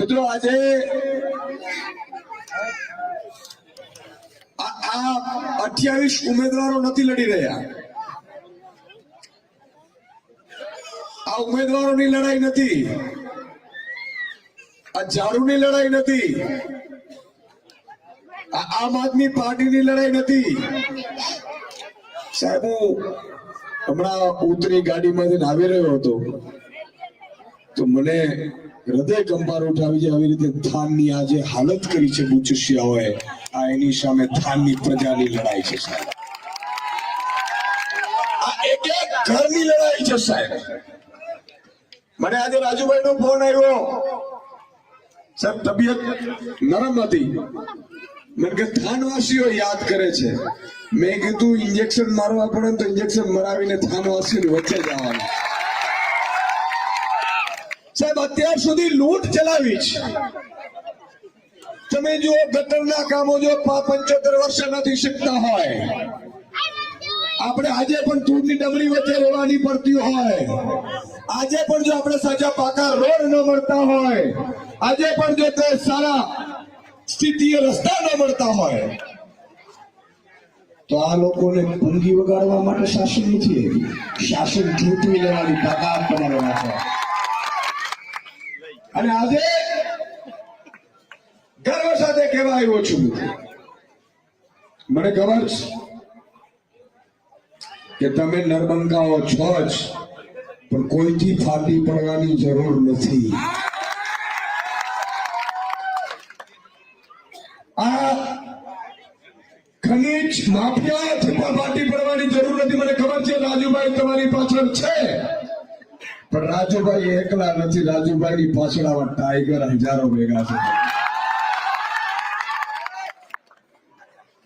મિત્રો, આજે આ અઠ્યાવીસ ઉમેદવારો નથી લડી રહ્યા. આ ઉમેદવારોની લડાઈ નથી. આ ઝાડુની લડાઈ નથી. આ આમ આદમી પાર્ટીની લડાઈ નથી. સાહેબ, હું હમણાં ઉતરી ગાડીમાંથી આવી રહ્યો હતો. તો મને હૃદય કંપાર ઉઠાવી છે આવી રીતે થાનની આજે હાલત કરી છે બુચુશિયાઓએ, આ એની સામે થાનની પ્રજાની લડાઈ છે સાહેબ. રાજુભાઈ નો ફોન આવ્યો. સાહેબ, તબિયત નરમ હતી. મને કે થાનવાસીઓ યાદ કરે છે. મેં કીધું, ઇન્જેક્શન મારવા પડે તો ઇન્જેક્શન મરાવીને થાનવાસીઓ વચ્ચે જવાનું. અત્યાર સુધી લૂંટ ચલાવી છે. તમે જો ગટરના કામો જો પંચોતેર વર્ષ નથી શીખતા હોય. આપણે આજે પણ ધૂળની ડબલી વચ્ચે રહેવાની પડતી હોય. આજે પણ જો આપણે સાચા પાકા રોડ ન મળતા હોય, આજે પણ જો સારા સ્થિતિએ રસ્તા ન મળતા હોય, તો આ લોકોને ભૂંગી વગાડવા માટે શાસન નથી. શાસન ચૂંટવી લેવાની તાકાત તમારે રાખો અને આજે ગર્વ સાથે કહેવા આવ્યો છું. મને ખબર છે કે તમે નરબંકાઓ છો જ, પણ કોઈથી ફાટી પડવાની જરૂર નથી. આ ખનીજ માફિયા ફાટી પડવાની જરૂર નથી. મને ખબર છે, રાજુભાઈ તમારી પાછળ છે. પણ રાજુભાઈ એકલા નથી રાજુભાઈ ની પાછળ આવા ટાઈગર હજારો ભેગા છે.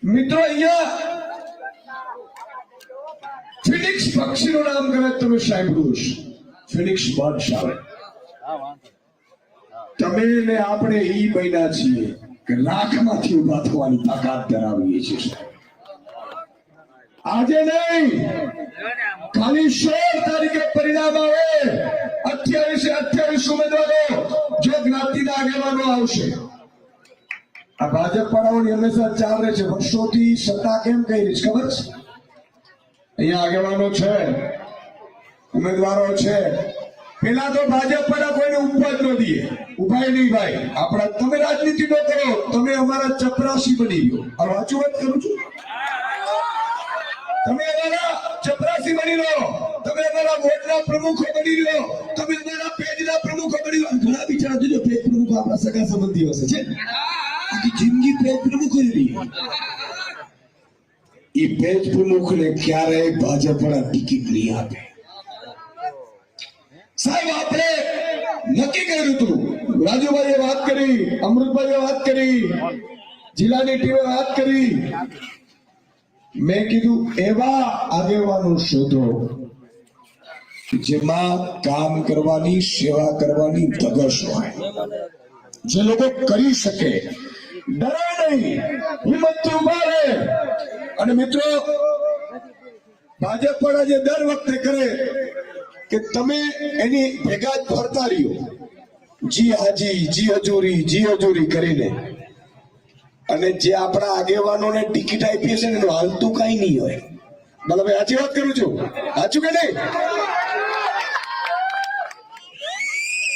મિત્રો, અહીંયા ફિનિક્સ પક્ષીનું નામ કરે તમે સાંભળ્યું ફિનિક્સ બર્ડ્સ આવે તમે ને આપણે ઈ બન્યા છીએ કે લાખમાંથી ઊભા થવાની તાકાત ધરાવીએ છીએ. આજે નહીં. ખાલી સોળ તારીખે પરિણામ આવે. અઠ્યાવીસ અઠ્યાવીસ ઉમેદવારો જો જ્ઞાતિના આગેવાનો આવશે. આ ભાજપ વાળાઓની હંમેશા ચાલે છે. વર્ષોથી સત્તા કેમ કહી રહી ખબર છે? અહીંયા આગેવાનો છે. ઉમેદવારો છે. પેલા તો ભાજપ વાળા કોઈને ઉપવા જ ન દઈએ. ઉભાય નહીં ભાઈ. આપણા તમે રાજનીતિ નો કરો. તમે અમારા ચપરાશી બની ગયો. આ વાંચું વાત કરું છું? તમે અમારા ચપરાસી બની લો. તમે અમારા વોર્ડના પ્રમુખો બની લો. તમે અમારા પેજના પ્રમુખો બની લો. ઘણા બિચારા જોજો, પેજ પ્રમુખો આપણા સગા સંબંધીઓ હશે છે? જિંદગી પેજ પ્રમુખો જ એ પેજ પ્રમુખને ક્યારેય ભાજપ વાળા ટિકિટ નહીં આપે. સાહેબ, આપણે નક્કી કર્યું હતું. રાજુભાઈએ વાત કરી, અમૃતભાઈએ વાત કરી, જિલ્લાની ટીમે વાત કરી. મેં કીધું, એવા આગેવાનો શોધો જેમાં કામ કરવાની, સેવા કરવાની ધગશ હોય. જે લોકો કરી શકે. ડરે નહીં. હિંમતથી ઊભા રહે. અને મિત્રો, ભાજપ વાળા જે દર વખતે કરે કે તમે એની ભેગા જ ફરતા રહ્યો. જી હાજી, જી હજુરી જી હજુરી કરીને. અને જે આપણા આગેવાનોને ટિકિટ આપી છે ને એનું હાલતું કઈ નહીં હોય. મતલબ સાચી વાત કરું છું? સાચું કે નહીં?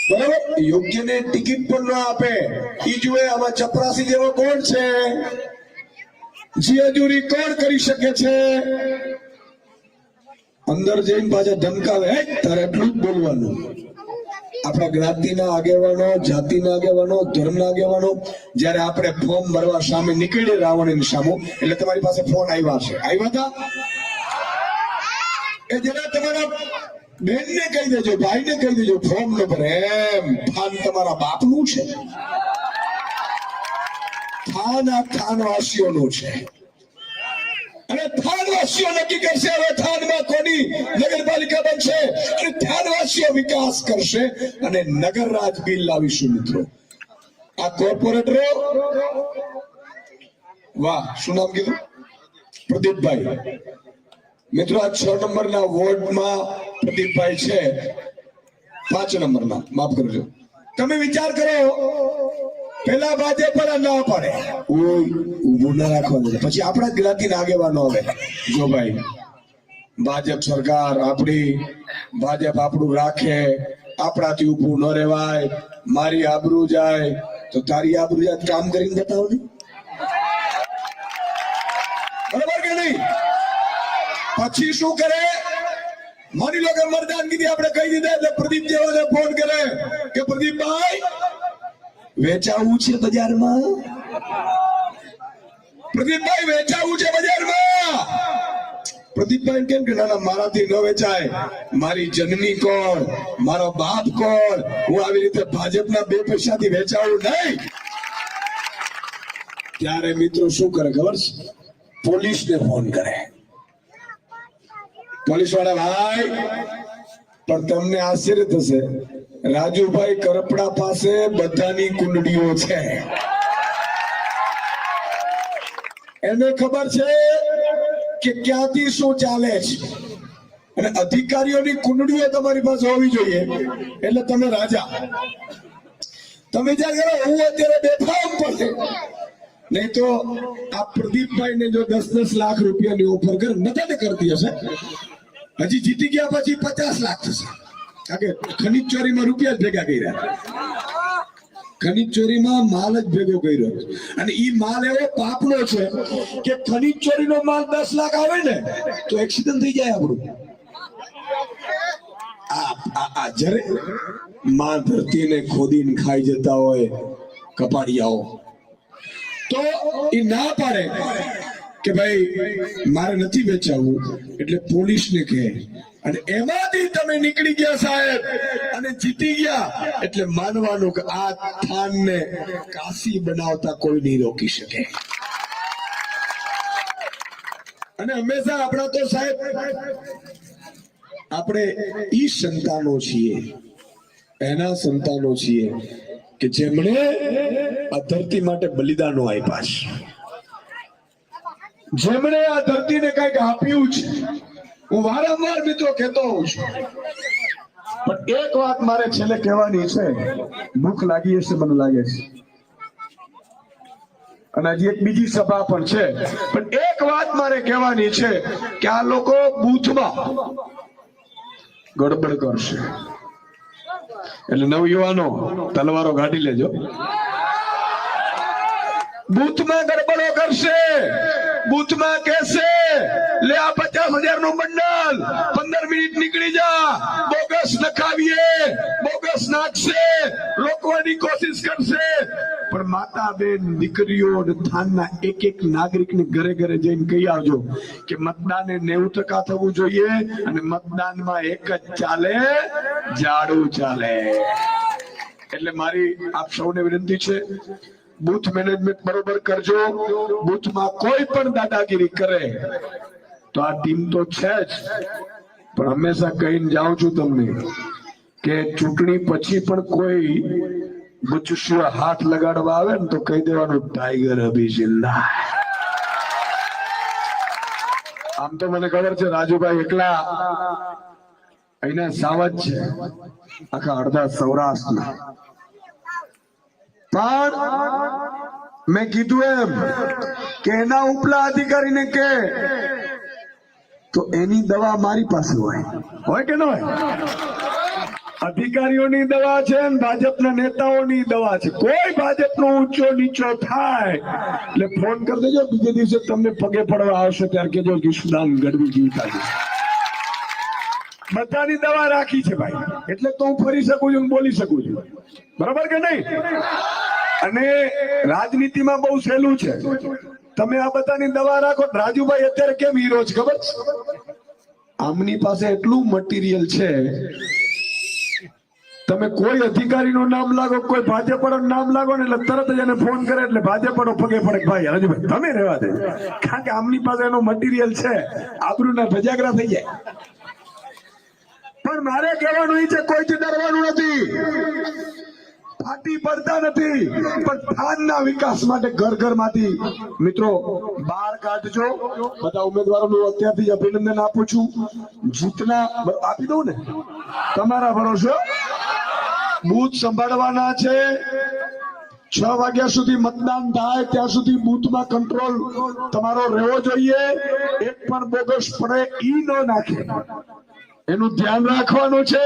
બરાબર? યોગ્ય ને ટિકિટ પણ ના આપે. એ જુએ આમાં ચપરાસી જેવો કોણ છે? જે હજુરી કોણ કરી શકે છે? અંદર જઈને પાછા ધમકાવે. તારે એટલું જ બોલવાનું. આપણા જ્ઞાતિના આગેવાનો, જાતિના આગેવાનો, ધર્મના આગેવાનો, જ્યારે આપણે ફોર્મ ભરવા સામે નીકળી રાવણની સામે એટલે તમારી પાસે ફોન આવ્યા છે. આવ્યા હતા? એ જરા તમારા બેનને કહી દેજો, ભાઈને કહી દેજો, ફોર્મ ન ભરે. એમ, ફાન તમારા બાપનું છે. થાન આ થાનવાસીઓનું છે. અને થાનવાસીઓ નક્કી કરશે, હવે થાનમાં કોની નગરપાલિકા બનશે? અને થાનવાસીઓ વિકાસ કરશે અને નગર રાજ બિલ લાવીશું મિત્રો. આ કોર્પોરેટરો વાહ, શું નામ કીધું? પ્રદીપભાઈ. મિત્રો, આ છ નંબરના વોર્ડમાં પ્રદીપભાઈ છે. પાંચ નંબરના. માફ કરજો. તમે વિચાર કરો. પેલા ભાજપ પર ના પડે. ઊભું ના રાખવાનું. પછી આપણા જ્ઞાતિ આગેવાનો આવે. જો ભાઈ, ભાજપ સરકાર આપણી ભાજપ આપણું રાખે, આપણાથી ઊભું ન રહેવાય, મારી આબરૂ જાય, તો તારી આબરૂ જાય કામ કરીને ને? બરાબર કે નહીં? પછી શું કરે? માની લો કે મરદાનગીથી આપણે કહી દીધા એટલે પ્રદીપ જેવાને ફોન કરે કે પ્રદીપભાઈ, વેચાવું છે બજારમાં? પ્રદીપભાઈ, વેચાવું છે બજારમાં? પ્રદીપભાઈ કેમ કે ના ના મારાથી ન વેચાય? મારી જનની કોણ? મારો બાપ કોણ? હું આવી રીતે ભાજપના બે પૈસાથી વેચાવું નહીં. ત્યારે મિત્રો શું કરે ખબર છે? પોલીસને ફોન કરે. પોલીસવાળા ભાઈ, પણ તમને આશ્ચર્ય થશે. રાજુભાઈ કરપડા પાસે બધાની કુંડળીઓ છે. એને ખબર છે કે ક્યાંથી શું ચાલે છે? અને અધિકારીઓની કુંડળીઓ તમારી પાસે હોવી જોઈએ. એટલે તમે રાજા. તમે કરો હું અત્યારે બેફામ પડશે નહીં. તો આ પ્રદીપભાઈ ને જો દસ દસ લાખ રૂપિયાની ઓફર કરે, નથી કરતી હશે? હજી જીતી ગયા પછી પચાસ લાખ થશે. કારણ કે ખનીજ ચોરીમાં રૂપિયા જ ભેગા કર્યા. ખનીજ ચોરીમાં માલ જ ભેગો કર્યો અને ઈ માલ એવો પાપનો છે કે ખનીજ ચોરીનો માલ દસ લાખ આવે ને, તો એક્સિડન્ટ થઈ જાય આપણું. આ જ્યારે માં ધરતીને ખોદીને ખાઈ જતા હોય કપાડિયાઓ તો એ ના પાડે કે ભાઈ, મારે નથી વેચાવું એટલે પોલીસને કહે. અને એમાંથી તમે નીકળી ગયા સાહેબ. અને જીતી ગયા. એટલે માનવાનું કે આ થાનને કાશી બનાવતા કોઈ નહીં રોકી શકે. અને હંમેશા આપણા તો સાહેબ, આપણે ઈ સંતાનો છીએ, એના સંતાનો છીએ કે જેમણે આ ધરતી માટે બલિદાનો આપ્યા છે. જેમણે આ ધરતીને કંઈક આપ્યું છે. હું વારંવાર મિત્રો કહેતો હોઉં છું. પણ એક વાત મારે છેલ્લે કહેવાની છે. ભૂખ લાગી હશે મને લાગે છે. અને હજી એક બીજી સભા પણ છે. પણ એક વાત મારે કહેવાની છે કે આ લોકો બૂથમાં ગડબડ કરશે. એટલે નવયુવાનો તલવારો કાઢી લેજો. બૂથમાં ગડબડો કરશે. બુથમાં કહેશે, લે આ પચાસ હજારનું મંડળ, પંદર મિનિટ નીકળી જા, બોગસ નખાવીએ, બોગસ નાખશે, રોકવાની કોશિશ કરશે. પણ માતા બેન દીકરીઓ અને થાનના એક એક નાગરિકને ઘરે ઘરે જઈને કહી આવજો કે મતદાને નેવું ટકા થવું જોઈએ અને મતદાનમાં એક જ ચાલે જાડું ચાલે. એટલે મારી આપ સૌને વિનંતી છે બૂથ મેનેજમેન્ટ બરોબર કરજો. બુથમાં કોઈ પણ દાદાગીરી કરે, તો આ ટીમ તો છે જ. પણ હંમેશા કહીને જાઉં છું તમને કે ચૂંટણી પછી પણ કોઈ બચુશિયો હાથ લગાડવા આવે ને તો કહી દેવાનું ટાઈગર અભી જિંદા આમ તો મને ખબર છે, રાજુભાઈ એકલા અહીંના સાવજ છે. આખા અડધા સૌરાષ્ટ્રના. પણ મેં કીધું એમ કે એના ઉપલા અધિકારીને કે, તો એની દવા મારી પાસે હોય. હોય કે ન હોય? અધિકારીઓની દવા છે ને ભાજપના નેતાઓની દવા છે. કોઈ ભાજપનો ઊંચો નીચો થાય, એટલે ફોન કરી દેજો, બીજે દિવસે તમને પગે પડવા આવશે, ત્યારે કેજો કે સુદાન ગઢવી જીવતા છે. બધાની દવા રાખી છે ભાઈ. એટલે તો હું ફરી શકું છું બોલી શકું છું. બરાબર કે નહીં? અને રાજનીતિમાં બહુ સહેલું છે. તમે આ બધાની દવા રાખો રાજુભાઈ અત્યારે કેમ હીરો છે ખબર? આમની પાસે એટલું મટીરિયલ છે. તમે કોઈ અધિકારીનું નામ લાગો કોઈ ભાજપ નામ લાગો ને એટલે તરત જ એને ફોન કરે એટલે ભાજપ પગે પડે ભાઈ, રાજુભાઈ, તમે રહેવા દે. કારણ કે આમની પાસે એનો મટીરિયલ છે. આબરૂના ભજાગરા થઈ જાય. પણ મારે કહેવાનું છે કોઈથી ડરવાનું નથી. ફાટી પડતા નથી, પણ થાનના વિકાસ માટે ઘર ઘરમાંથી મિત્રો, બહાર કાઢજો. બધા ઉમેદવારોનું અત્યારથી અભિનંદન આપું છું. જીતના આપી દઉં ને? તમારા ભરોસો? બૂથ સંભાળવાના છે. છ વાગ્યા સુધી મતદાન થાય, ત્યાં સુધી બૂથમાં કંટ્રોલ તમારો રહેવો જોઈએ. એક પણ બોગસ પડે ઈ ન નાખે. એનું ધ્યાન રાખવાનું છે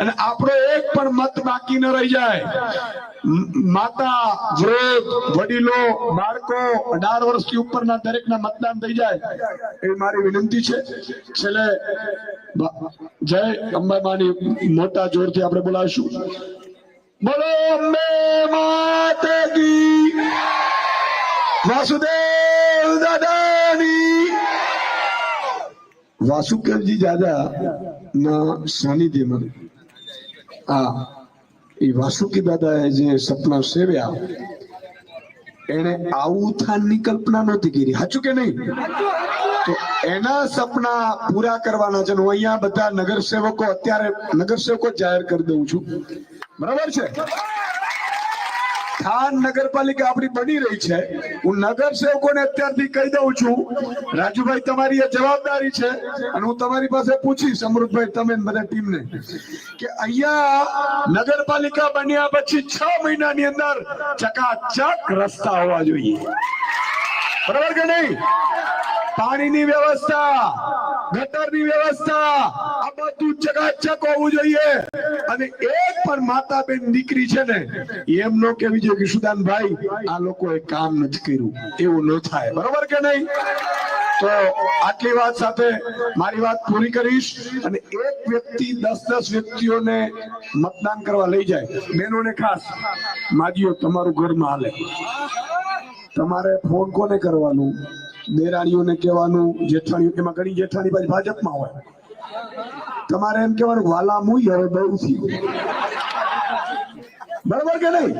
અને આપણો એક પણ મત બાકી ન રહી જાય. માતા, વૃદ્ધ, વડીલો, બાળકો અઢાર વર્ષથી ઉપરના દરેકના મતદાન થઈ જાય એ મારી વિનંતી છે. છેલ્લે જય અંબામાની મોટા જોરથી આપણે બોલાવીશું. બોલો, અંબે માતે વાસુદેવ દાદાની વાસુદેવજી દાદા ના સાનિધ્યમાં. આ, એ વાસુકી દાદાએ જે સપના સેવ્યા એને આવું થાનની કલ્પના નહોતી કરી. સાચું કે નહીં? તો એના સપના પૂરા કરવાના છે હું અહીંયા બધા નગરસેવકો અત્યારે નગરસેવકો જાહેર કરી દઉં છું. બરાબર છે? થાન નગરપાલિકા આપણી બની રહી છે. હું નગર સેવકોને અત્યારથી કહી દઉં છું, રાજુભાઈ તમારી એ જવાબદારી છે અને હું તમારી પાસે પૂછીશ, અમૃતભાઈ, તમે બધા ટીમને કે અહીંયા નગરપાલિકા બન્યા પછી છ મહિનાની અંદર ચકાચક રસ્તા હોવા જોઈએ. બરાબર કે નહીં? પાણીની વ્યવસ્થા, ગટરની વ્યવસ્થા, આ બધું ચકાચક હોવું જોઈએ. અને એક પણ માતા બેન દીકરી છે ને, એમ નો કેવી જોઈએ કે સુદાનભાઈ, આ લોકોએ કામ નથી કર્યું. એવું ન થાય. બરોબર કે નહીં? તો આટલી વાત સાથે મારી વાત પૂરી કરીશ અને એક વ્યક્તિ, દસ દસ વ્યક્તિઓને મતદાન કરવા લઈ જાય. બહેનોને ખાસ માજીઓ તમારું ઘરમાં હાલે. તમારે ફોન કોને કરવાનું? દેરાણીઓને કહેવાનું, જેઠાણીઓ, એમાં ઘણી જેઠાણી ભાજપમાં હોય. તમારે એમ કહેવાનું વાલા મુઈ હવે બહુ થયું. બરાબર કે નહીં?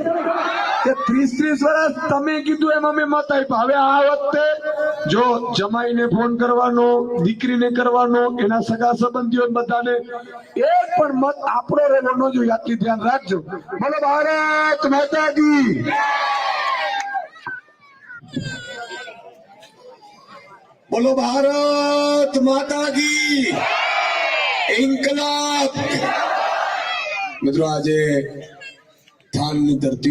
કે ત્રીસ ત્રીસ વર્ષ તમે કીધું એમ અમે મત આપ્યા. હવે આ વખતે જો જમાઈને ફોન કરવાનો, દીકરીને કરવાનો, એના સગા સંબંધીઓ બધાને એક પણ મત આપણો રહેવો ન જોઈએ. આટલી ધ્યાન રાખજો. બોલો, ભારત માતા કી બોલો, ભારત માતાજી. ઇન્કલાબ. મિત્રો, આજે થાનની ધરતી